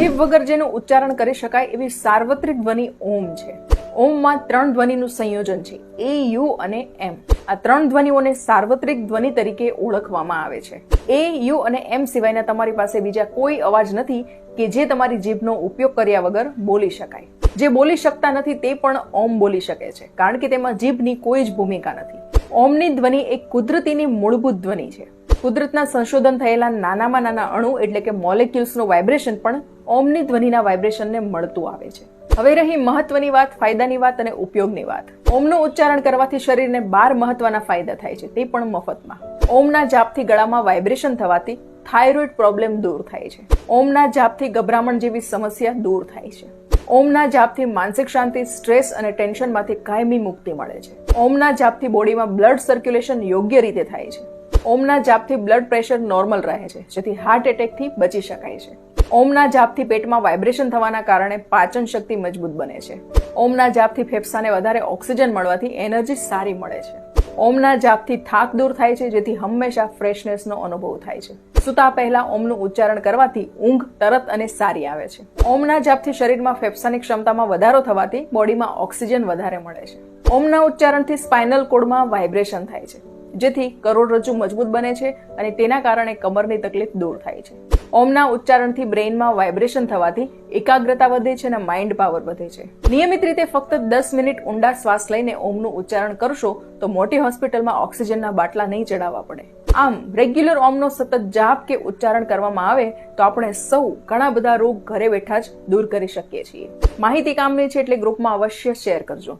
જીભ વગર જેનું ઉચ્ચારણ કરી શકાય એવી સાર્વત્રિક ધ્વનિ ઓમ છે. ઓમમાં ત્રણ ધ્વનિનું સંયોજન છે. એ, યુ અને એમ. આ ત્રણ ધ્વનિઓને સાર્વત્રિક ધ્વનિ તરીકે ઓળખવામાં આવે છે. એ, યુ અને એમ સિવાયના તમારી પાસે બીજા કોઈ અવાજ નથી કે જે તમારી જીભનો ઉપયોગ કર્યા વગર બોલી શકાય. જે બોલી શકતા નથી તે પણ ઓમ બોલી શકે છે. કારણ કે તેમાં જીભની કોઈ જ ભૂમિકા નથી. ઓમની ધ્વનિ એક કુદરતીની મૂળભૂત ધ્વનિ છે. કુદરતના સંશોધન થયેલા નાનામાં નાના અણુ એટલે કે મોલેક્યુલ્સનું વાઇબ્રેશન પણ ઓમની ધ્વનિના વાઇબ્રેશનને મળતું આવે છે. હવે રહી મહત્વની વાત, ફાયદાની વાત અને ઉપયોગની વાત. ઓમનું ઉચ્ચારણ કરવાથી શરીરને બાર મહત્વના ફાયદા થાય છે, તે પણ મફતમાં. ઓમના જાપથી ગળામાં વાઇબ્રેશન થવાથી થાઇરોઇડ પ્રોબ્લેમ દૂર થાય છે. ઓમના જાપથી ગભરામણ જેવી સમસ્યા દૂર થાય છે. ઓમના જાપથી માનસિક શાંતિ, સ્ટ્રેસ અને ટેન્શનમાંથી કાયમી મુક્તિ મળે છે. ઓમના જાપથી બોડીમાં બ્લડ સર્ક્યુલેશન યોગ્ય રીતે થાય છે. ઓમના જાપથી બ્લડ પ્રેશર નોર્મલ રહે છે, જેથી હાર્ટ એટેકથી બચી શકાય છે. ઓમના જાપથી પેટમાં વાઇબ્રેશન થવાના કારણે પાચન શક્તિ મજબૂત બને છે. ઓમના જાપથી ફેફસાને વધારે ઓક્સિજન મળવાથી એનર્જી સારી મળે છે. ઓમના જાપથી થાક દૂર થાય છે, જેથી હંમેશા ફ્રેશનેસનો અનુભવ થાય છે. સુતા પહેલા ઓમનું ઉચ્ચારણ કરવાથી ઊંઘ, તરત અને સારી આવે છે. ઓમના જાપથી શરીરમાં ફેફસાની ક્ષમતામાં વધારો થવાથી બોડીમાં ઓક્સિજન વધારે મળે છે. ઓમના ઉચ્ચારણથી સ્પાઇનલ કોડમાં વાઇબ્રેશન થાય છે. જેથી કરોડરજ્જુ મજબૂત બને છે અને તેના કારણે કમરની તકલીફ દૂર થાય છે. ઓમના ઉચ્ચારણથી બ્રેઇનમાં વાઇબ્રેશન થવાથી એકાગ્રતા વધે છે અને માઇન્ડ પાવર વધે છે. નિયમિત રીતે ફક્ત દસ મિનિટ ઊંડા શ્વાસ લઈને ઓમનું ઉચ્ચારણ કરશો તો મોટી હોસ્પિટલમાં ઓક્સિજનના બાટલા નહીં ચડાવવા પડે. આમ, રેગ્યુલર ઓમનો સતત જાપ કે ઉચ્ચારણ કરવામાં આવે તો આપણે સૌ ઘણા બધા રોગ ઘરે બેઠા જ દૂર કરી શકીએ છીએ. માહિતી કામની છે એટલે ગ્રુપમાં અવશ્ય શેર કરજો.